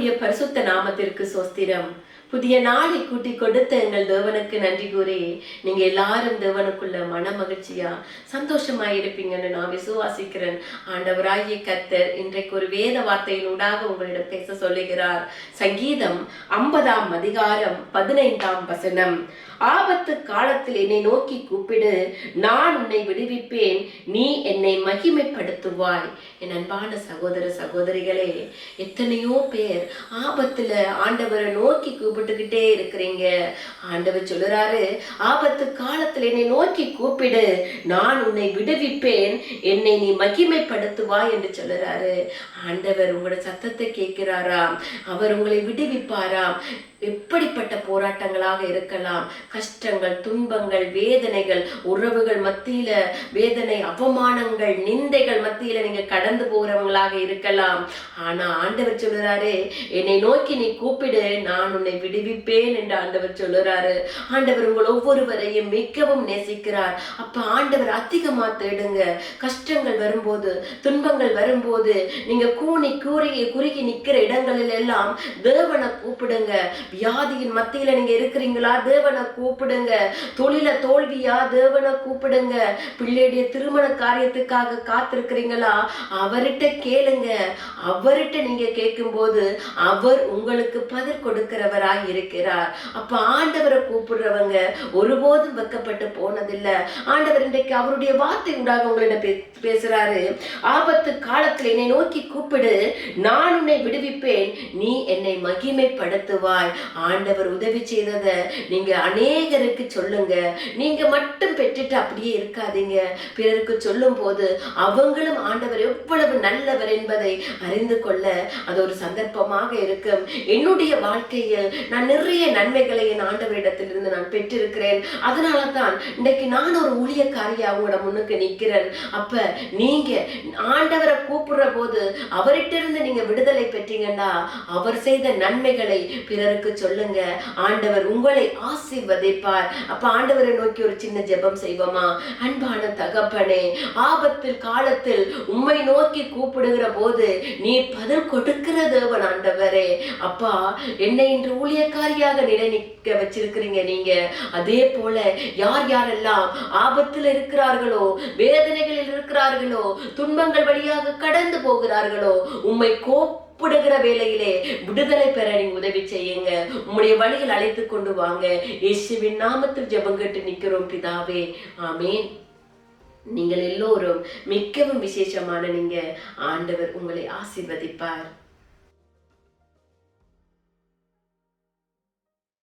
கர்த்தருடைய பரிசுத்த நாமத்திற்கு சோஸ்திரம். புதிய நாளை கூட்டி கொடுத்த எங்கள் தேவனுக்கு நன்றி கூறி நீங்க எல்லாரும் தேவனுக்குள்ள மன மகிழ்ச்சியா சந்தோஷமா இருப்பீங்கன்னு நான் விசுவாசிக்கிறேன். ஆண்டவராகிய கர்த்தர் இன்றைக்கு ஒரு வேத வார்த்தையினூடாக உங்களிடம் பேச சொல்லுகிறார். சங்கீதம் ஐம்பதாம் அதிகாரம் பதினைந்தாம் வசனம். ஆபத்து காலத்தில் என்னை நோக்கி கூப்பிடு நான் உன்னை விடுவிப்பேன் நீ என்னை மகிமைப்படுத்துவாய். என் அன்பான சகோதர சகோதரிகளே எத்தனையோ பேர் ஆபத்துல ஆண்டவரை நோக்கி கூப்பிடு கூப்பிட்டுக்கிட்டே இருக்கிறீங்க. ஆண்டவர் சொல்லுறாரு ஆபத்து காலத்தில் என்னை நோக்கி கூப்பிடு. நான் உன்னை விடுவிப்பேன். என்னை நீ மகிமைப்படுத்துவா என்று சொல்லுறாரு. ஆண்டவர் உங்களோட சத்தத்தை கேட்கிறாராம். அவர் உங்களை விடுவிப்பாராம். எப்படிப்பட்ட போராட்டங்களாக இருக்கலாம்? கஷ்டங்கள் துன்பங்கள் வேதனைகள் உறவுகள் மத்தியில வேதனை அவமானங்கள் நிந்தைகள் மத்தியில நீங்க கடந்து போறவங்களாக இருக்கலாம். ஆனா ஆண்டவர் சொல்லுறாரு என்னை நோக்கி நீ கூப்பிடு. நான் உன்னை விடுவிப்பேன் என்று ஆண்டவர் சொல்லுறாரு. ஆண்டவர் உங்கள் ஒவ்வொருவரையும் மிகவும் நேசிக்கிறார். அப்ப ஆண்டவர் அதிகமா தேடுங்க. கஷ்டங்கள் வரும்போது துன்பங்கள் வரும்போது நீங்க கூனி கூறி குறுகி நிக்கிற இடங்களில் எல்லாம் தேவனை கூப்பிடுங்க. வியாதியின் மத்தியில நீங்க இருக்கிறீங்களா? தேவனை கூப்பிடுங்க. தொழில தோல்வியா? தேவனை கூப்பிடுங்க. பிள்ளையுடைய திருமண காரியத்துக்காக காத்திருக்கிறீங்களா? அவர்கிட்ட கேளுங்க. அவர்கிட்ட நீங்க கேட்கும்போது அவர் உங்களுக்கு பதில் கொடுக்கிறவராய் தேவனாய் இருக்கிறார். அப்ப ஆண்டவரை கூப்பிடுறவங்க ஒருபோதும் வெக்கப்பட்டு போனதில்லை. ஆண்டவர் இன்றைக்கு அவருடைய வார்த்தை உண்டாக உங்களிடம் பேசுறாரு. ஆபத்து காலத்தில் என்னை நோக்கி கூப்பிடு. நான் உன்னை விடுவிப்பேன். நீ என்னை மகிமைப்படுத்துவாய். ஆண்டவர் உதவி செய்ததை நீங்க அநேகருக்கு சொல்லுங்க. நீங்க மட்டும் பெற்றுட்டு அப்படியே இருக்காதீங்க. பிறருக்கு சொல்லும் போது அவங்களும் ஆண்டவர் எவ்வளவு நல்லவர் என்பதை அறிந்து கொள்ள அது ஒரு சந்தர்ப்பமாக இருக்கும். என்னுடைய வாழ்க்கையில் நான் நிறைய நன்மைகளை என் ஆண்டவரிடத்திலிருந்து நான் பெற்றிருக்கிறேன். அதனால தான் இன்னைக்கு நான் ஒரு ஊழியக்காரியா உங்களோட முன்னுக்கு நிற்கிறேன். அப்ப நீங்க ஆண்டவரை கூப்பிடுற போது அவர்கிட்டிருந்து நீங்க விடுதலை பெற்றீங்கன்னா அவர் செய்த நன்மைகளை பிறருக்கு சொல்லுங்க. ஆண்டவர் உங்களை ஆசீர்வதிப்பார். அப்ப ஆண்டவரை நோக்கி ஒரு சின்ன ஜெபம் செய்வோமா? அன்பான தகப்பனே ஆபத்தில் காலத்தில் உம்மை நோக்கி கூப்பிடுகிற போது நீ பதில் கொடுக்கிற தேவன் ஆண்டவரே. அப்பா என்னை இன்று ஊழியக்காரியாக நிலைநிற்க வச்சிருக்கிறீங்க நீங்க. அதே போல யார் யாரெல்லாம் ஆபத்தில் இருக்கிறார்களோ வேதனைகளில் இருக்கிறார்களோ துன்பங்கள் வழியாக கடந்து போகிறார்களோ உம்மை கூப்பிடுகிற வேலையிலே விடுதலை பெற நீங்க உதவி செய்யுங்க. உங்களுடைய வழியில் அழைத்து கொண்டு வாங்க. இயேசுவின் நாமத்தில் ஜெபம் கேட்டு நிக்கிறோம் பிதாவே. ஆமீன். நீங்கள் எல்லோரும் மிகவும் விசேஷமான நீங்க ஆண்டவர் உங்களை ஆசிர்வதிப்பார்.